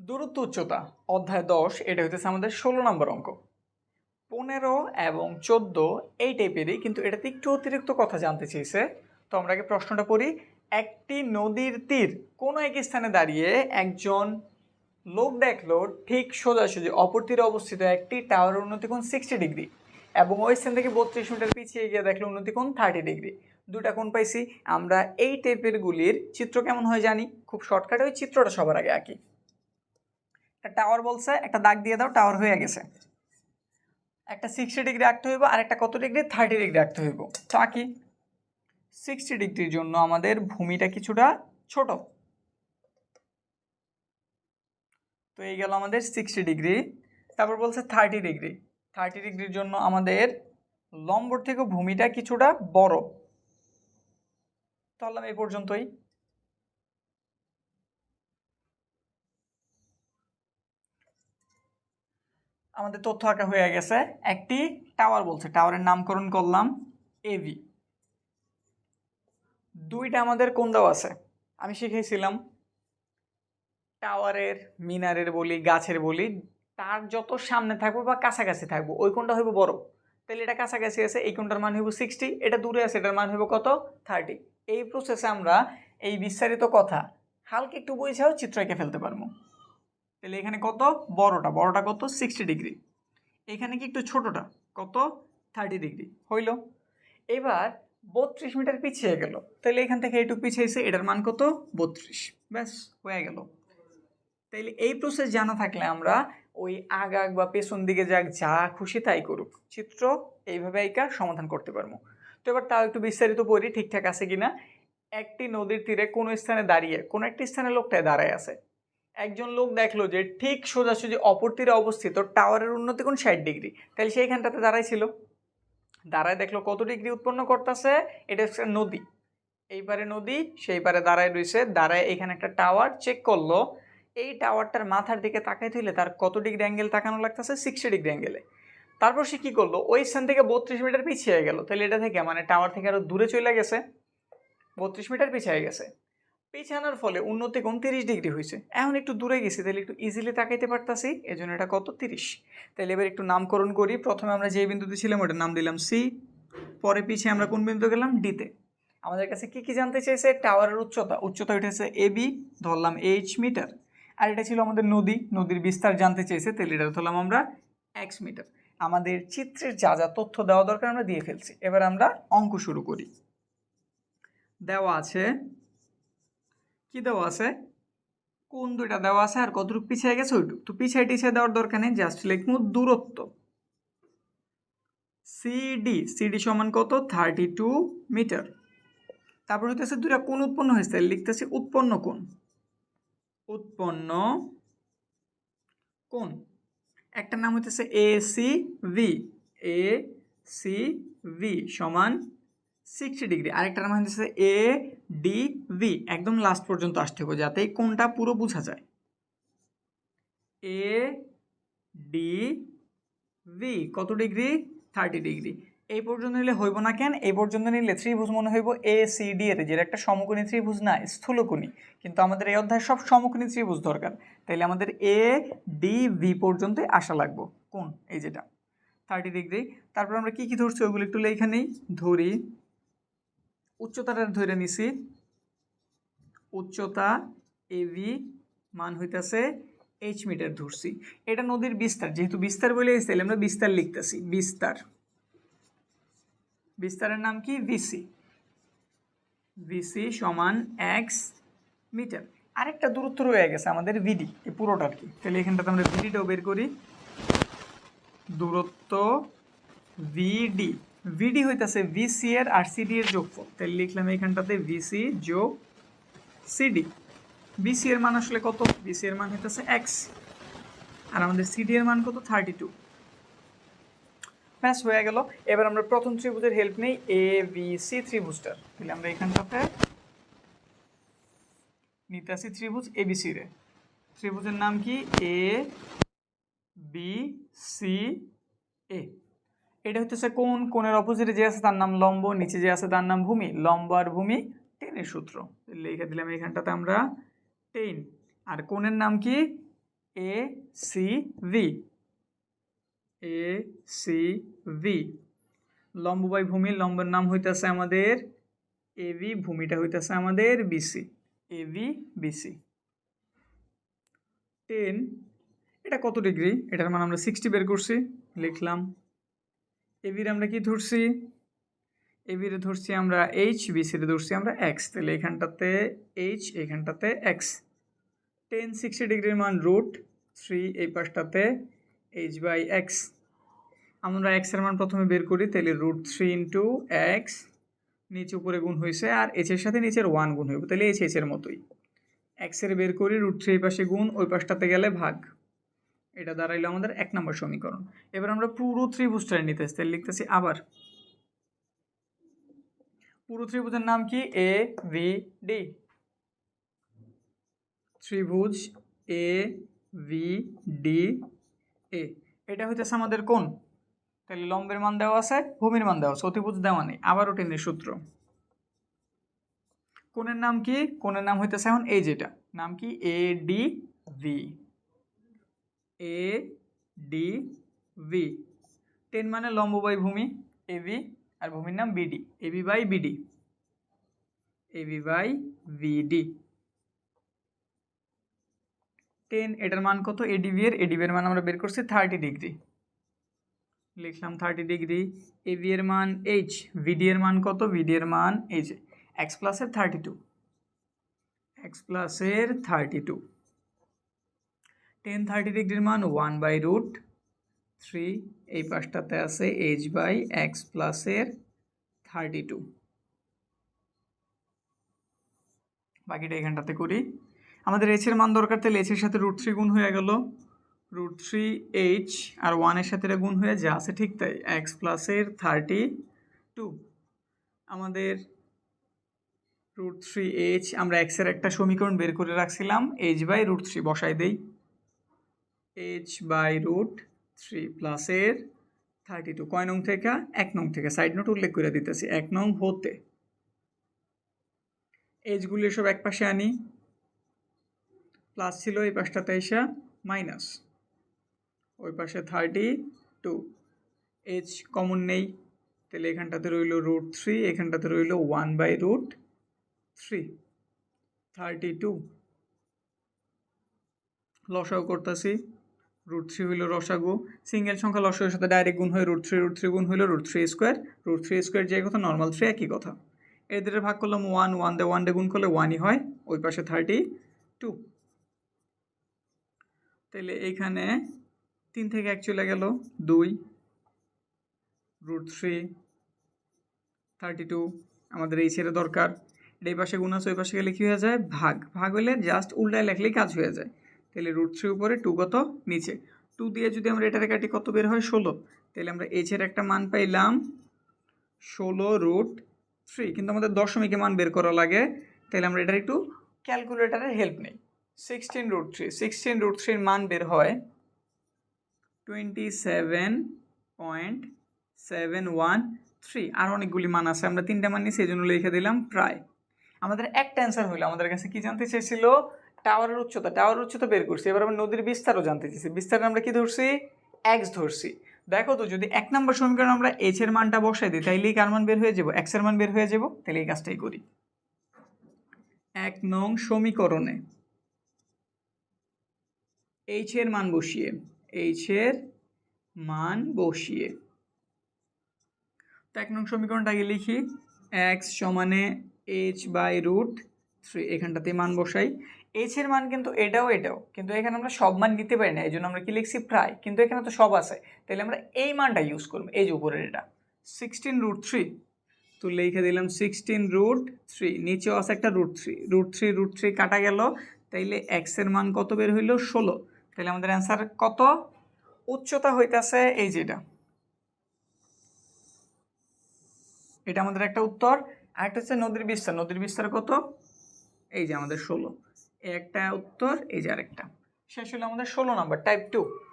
দূরত্ব উচ্চতা, অধ্যায় দশ, এটা হইতেছে আমাদের ষোলো নম্বর অঙ্ক। পনেরো এবং চোদ্দ, এই টাইপেরই কিন্তু এটাতে একটু অতিরিক্ত কথা জানতে চেয়েছে তো আমরা আগে প্রশ্নটা পড়ি। একটি নদীর তীর কোনো এক স্থানে দাঁড়িয়ে একজন লোক দেখল ঠিক সোজাসুজি অপর তীরে অবস্থিত একটি টাওয়ারের উন্নতিকোণ সিক্সটি ডিগ্রি এবং ওই স্থান থেকে বত্রিশ মিটার পিছিয়ে গিয়ে দেখল উন্নতিকোণ থার্টি ডিগ্রি দুটা কোণ পাইছি। আমরা এই টাইপের গুলির চিত্র কেমন হয় জানি? খুব শর্টকাটে ওই চিত্রটা সবার আগে আঁকি। একটা টাওয়ার বলছে, একটা দাগ দিয়ে দাও টাওয়ার হয়ে গেছে। একটা সিক্সটি ডিগ্রি আঁকতে হইব, আর একটা কত ডিগ্রি থার্টি ডিগ্রি আঁকতে হইব। তো আঁকি। সিক্সটি ডিগ্রির জন্য আমাদের ভূমিটা কিছুটা ছোট। তো এই গেল আমাদের সিক্সটি ডিগ্রি তারপর বলছে থার্টি ডিগ্রি থার্টি ডিগ্রির জন্য আমাদের লম্বর থেকে ভূমিটা কিছুটা বড়। তাহলে এই পর্যন্তই। আমাদের তথ্য আঁকা হয়ে গেছে। একটি টাওয়ার বলছে। টাওয়ারের নামকরণ করলাম এভি দুইটা আমাদের কোন দেওয়া আছে? আমি শিখেছিলাম টাওয়ারের মিনারের বলি, গাছের বলি, তার যত সামনে থাকব বা কাছাকাছি থাকব, ওই কোনটা হইব বড়? তাহলে এটা কাছাকাছি আছে, এই কোনটার মান হইব সিক্সটি এটা দূরে আছে, এটার মান হইব কত? থার্টি এই প্রসেসে আমরা এই বিস্তারিত কথা হালকা একটু বুঝাও চিত্র এঁকে ফেলতে পারব। তাহলে এখানে কত? বড়টা। বড়টা কত? সিক্সটি ডিগ্রি এখানে কি একটু ছোটটা? কত? থার্টি ডিগ্রি হইল। এবার বত্রিশ মিটার পিছিয়ে গেল। তাহলে এখান থেকে একটু পিছিয়েছে এটার মান কত? বত্রিশ। ব্যাস, হয়ে গেল। তাইলে এই প্রসেস জানা থাকলে আমরা ওই আগ আগ বা পেছন দিকে যাক, যা খুশি তাই করুক। চিত্র এইভাবে আইকা সমাধান করতে পারব। তো এবার তাও একটু বিস্তারিত পড়ি, ঠিকঠাক আছে কিনা। একটি নদীর তীরে কোনো স্থানে দাঁড়িয়ে, কোনো একটি স্থানে লোকটায় দাঁড়ায় আছে। একজন লোক দেখল যে ঠিক সোজাসুজি অপর তীরে অবস্থিত টাওয়ারের উন্নতি কোন ষাট ডিগ্রি। তাহলে সেইখানটাতে দাঁড়াই ছিল। দাঁড়ায় দেখল কত ডিগ্রি উৎপন্ন করতেছে? এটা হচ্ছে নদী। এই পারে নদী সেই পারে দাঁড়ায় রয়েছে। দাঁড়ায় এখানে একটা টাওয়ার চেক করল। এই টাওয়ারটার মাথার দিকে তাকাই দিলে তার কত ডিগ্রি অ্যাঙ্গেল তাকানো লাগতেছে? সিক্সটি ডিগ্রি অ্যাঙ্গেলে। তারপর সে কী করল? ওই স্থান থেকে বত্রিশ মিটার পিছিয়ে গেল। তাহলে এটা থেকে মানে টাওয়ার থেকে আরও দূরে চলে গেছে। বত্রিশ মিটার পিছিয়ে গেছে। পিছানোর ফলে উন্নতি কোণ তিরিশ ডিগ্রি হয়েছে। এখন একটু দূরে গেছি, তাহলে একটু ইজিলি তাকাইতে পারতাছি জন্য এটা কত তিরিশ? তাহলে এবার একটু নামকরণ করি। প্রথমে আমরা যে বিন্দুতে ছিলাম, ওটার নাম দিলাম সি পরে পিছিয়ে আমরা কোন বিন্দু গেলাম? ডিতে আমাদের কাছে কি কি জানতে চেয়েছে? টাওয়ারের উচ্চতা উচ্চতা উঠেছে এ বি ধরলাম এইচ মিটার আর এটা ছিল আমাদের নদী, নদীর বিস্তার জানতে চেয়েছে, তাহলে এটা ধরলাম আমরা এক্স মিটার আমাদের চিত্রের যা যা তথ্য দেওয়া দরকার আমরা দিয়ে ফেলছি। এবার আমরা অঙ্ক শুরু করি। দেওয়া আছে কি দেওয়া আছে? কোন দুইটা দেওয়া আছে আর কতটুকু পিছিয়ে গেছে ওইটুকু? তো পিছিয়ে টিছিয়ে দেওয়ার দরকার নেই জাস্ট লিখব দূরত্ব। সিডি সিডি সমান কত? থার্টি টু মিটার তারপর হইতেছে দুইটা কোন উৎপন্ন হয়েছে লিখতেছে উৎপন্ন কোন উৎপন্ন কোন একটার নাম হইতেছে A C B A C B সমান সিক্সটি ডিগ্রি। আরেকটার নাম হইতেছে এ ডি ভি একদম লাস্ট পর্যন্ত আসতে হবে যাতে কোনটা পুরো বোঝা যায়। এ ডি ভি কত ডিগ্রি? Thirty degree. এই পর্যন্ত নিলে হইব না কেন? এই পর্যন্ত নিলে ত্রিভুজ মনে হইব এ সি ডি এর যেটা একটা সমকোণী ত্রিভুজ না, স্থূলকোণী। কিন্তু আমাদের এই অধ্যায় সব সমকোণী ত্রিভুজ দরকার। তাইলে আমাদের এ ডি ভি পর্যন্ত আসা লাগবো। কোন এই যেটা। Thirty degree. তারপর আমরা কি কি ধরছি? ওইগুলো একটু লেখা নেই। ধরি। উচ্চতাটা ধরে নিছি। উচ্চতা এভি মান হইতাছে এইচ মিটার ধরছি। এটা নদীর বিস্তার, যেহেতু বিস্তার বলে এসেছিল আমরা বিস্তার লিখতেছি, বিস্তার। বিস্তারের নাম কি? ভিসি ভিসি সমান এক্স মিটার। আরেকটা দূরত্ব রয়ে গেছে আমাদের ভিডি এই পুরোটা আর কি? তাহলে এখানটাতে আমরা ভিডিটাও বের করি। দূরত্ব ভিডি ভিডি হইতাছে ভিসি এর আর সিডি এর যোগফল। তাহলে লিখলাম এখানটাতে ভিসি যোগ সিডি বিসি এর মান আসলে কত? বিসি এর মান হইতেছে এক্স আর আমাদের সিডি এর মান কত? থার্টি টু ব্যাস, হয়ে গেল। এবার আমরা প্রথম ত্রিভুজের হেল্প নেই। এ বি সি ত্রিভুজটার। তাহলে আমরা এখানটাতে নিতাসি ত্রিভুজ এ বি সি রে। ত্রিভুজের নাম কি? এ বি সি এ এটা হচ্ছে কোন কোণের অপোজিটে যে আছে তার নাম লম্ব, নিচে যে আছে তার নাম ভূমি। লম্ব আর ভূমি টেনের সূত্র। লিখে দিলাম এখানটাতে আমরা টেন। আর কোণের নাম কি? A C B A C B লম্ব বাই ভূমি, লম্বের নাম হইতেছে আমাদের এবি ভূমিটা হইতেছে আমাদের বিসি এবি বিসি টেন। এটা কত ডিগ্রি? এটার মান আমরা সিক্সটি বের করছি। লিখলাম এবির আমরা কি ধরছি? এবির ধরছি আমরা এইচ বিসির ধরছি আমরা এক্স তাহলে এখানটাতে এইচ এখানটাতে এক্স টেন সিক্সটি ডিগ্রির মান রুট থ্রি এই পাশটাতে এইচ বাই এক্স আমরা এক্সের মান প্রথমে বের করি, তাহলে রুট থ্রি ইন্টু এক্স নিচে উপরে গুণ হয়েছে, আর এইচের সাথে নিচের ওয়ান গুণ হইব তাহলে এইচ এইচের মতোই। এক্সের বের করি রুট থ্রি এই পাশে গুণ, ওই পাশটাতে গেলে ভাগ। এটা দাঁড়াইলো আমাদের এক নম্বর সমীকরণ। এবার আমরা পুরো ত্রিভুজটা নিতেছি তাহলে লিখতেছি আবার। পুরো ত্রিভুজের নাম কি? এ ভি ডি ত্রিভুজ এ ভি ডি এ এটা হইতেছে আমাদের কোন তাহলে লম্বের মান দেওয়া আছে, ভূমির মান দেওয়া আছে, অতিভুজ দেওয়া নেই। আবারও টেনের সূত্র। কোণের নাম কি? কোণের নাম হইতেছে এখন এই যেটা। নাম কি? A D B A D B tan মানে লম্ব বাই ভূমি এ ভি আর ভূমির নাম B D A B by B D A B by B D tan এটার মান কত? এডিবি এর। এডিবি এর মান আমরা বের করছি থার্টি ডিগ্রি লিখলাম থার্টি ডিগ্রি এবি এর মান এইচ ভিডি এর মান কত? ভিডি এর মান এইচ এক্স প্লাসের থার্টি টু এক্স প্লাসের থার্টি টু টেন থার্টি ডিগ্রির মান ওয়ান বাই রুট থ্রি এই পাশটাতে আছে এইচ বাই এক্স প্লাসের থার্টি টু বাকিটা এখানটাতে করি। আমাদের এইচের মান দরকার তাহলে এইচের সাথে রুট থ্রি গুণ হয়ে গেল। রুট থ্রি এইচ আর ওয়ানের সাথে এটা গুণ হয়ে যা আছে ঠিক তাই এক্স প্লাসের থার্টি টু আমাদের রুট থ্রি এইচ আমরা এক্সের একটা সমীকরণ বের করে রাখছিলাম এইচ বাই রুট থ্রি বসাই দেই। এইচ বাই রুট থ্রি প্লাসের থার্টি টু কয় নং থেকে? এক নং থেকে। সাইড নোট উল্লেখ করে দিতেছি। এক নং হতে। এইচগুলি সব এক পাশে আনি। প্লাস ছিল এই পাশটাতে এসা মাইনাস ওই পাশে থার্টি টু এইচ কমন নেই। তাহলে এখানটাতে রইল রুট থ্রি এখানটাতে রইল one by root three thirty two লসাও করতেছি। রুট থ্রি হইল রসাগু। সিঙ্গেল সংখ্যা লসাগুর সাথে ডাইরেক্ট গুণ হয় রুট থ্রি রুট থ্রি গুণ হইল root three square root three square যে কথা নর্মাল থ্রি একই কথা। এদের ভাগ করলাম ওয়ান ওয়ান দে ওয়ান ডে গুণ করলে ওয়ানই হয়, ওই পাশে থার্টি টু তাহলে এইখানে তিন থেকে এক চলে গেল দুই রুট থ্রি থার্টি টু আমাদের এই ছেড়ে দরকার। এটা এই পাশে গুণ আছে, ওই পাশে গেলে কী হয়ে যায়? ভাগ। ভাগ হলে জাস্ট উল্টায় লেখলেই কাজ হয়ে যায়। তাহলে রুট থ্রি উপরে টু কত? নিচে। টু দিয়ে যদি আমরা এটারে কাটি কত বের হয়? ষোলো। তাহলে আমরা এইচের একটা মান পাইলাম ষোলো রুট থ্রি কিন্তু আমাদের দশমিকে মান বের করা লাগে। তাহলে আমরা এটার একটু ক্যালকুলেটারের হেল্প নেই। Sixteen root three sixteen root থ্রির মান বের হয় twenty seven point seven one three আর অনেকগুলি মান আছে। আমরা তিনটা মান নিয়েছি এই জন্য লিখে দিলাম প্রায়। আমাদের একটা অ্যান্সার হইল। আমাদের কাছে কি জানতে চেয়েছিল? টাওয়ারের উচ্চতা টাওয়ারের উচ্চতা বের করছি। এবার আমরা নদীর বিস্তারও জানতে চাইছি। বিস্তারে আমরা কি ধরছি? এক্স ধরছি। দেখো তো, যদি এক নম্বর সমীকরণ আমরা এইচ এর মানটা বসাই দিই, তাইলেই কার মান বের হয়ে যাব? এক্সের মান বের হয়ে যাব? তাহলে এই কাজটাই করি। এক নং সমীকরণে এইচ এর মান বসিয়ে এইচ এর মান বসিয়ে। তো এক নং সমীকরণটাকে লিখি এক্স সমানে এইচ বাই রুট থ্রি এখানটাতে মান বসাই। এইচ এর মান কিন্তু এটাও এটাও। কিন্তু এখানে আমরা সব মান নিতে পারি না এই জন্য আমরা কি লিখছি? প্রায়। কিন্তু এখানে তো সব আছে। তাহলে আমরা এই মানটা ইউজ করব, এই যে উপরের এটা। সিক্সটিন রুট থ্রি তো লিখে দিলাম সিক্সটিন রুট থ্রি নিচেও আছে একটা root three root three root three কাটা গেল। তাইলে এক্সের মান কত বের হইল? ষোলো। তাহলে আমাদের অ্যান্সার কত? উচ্চতা হইতেছে এই যেটা এটা আমাদের একটা উত্তর। আরেকটা হচ্ছে নদীর বিস্তার। নদীর বিস্তার কত? এই যে আমাদের ষোলো। একটা উত্তর, এই যে আরেকটা। শেষ হলো আমাদের ষোলো নাম্বার টাইপ টু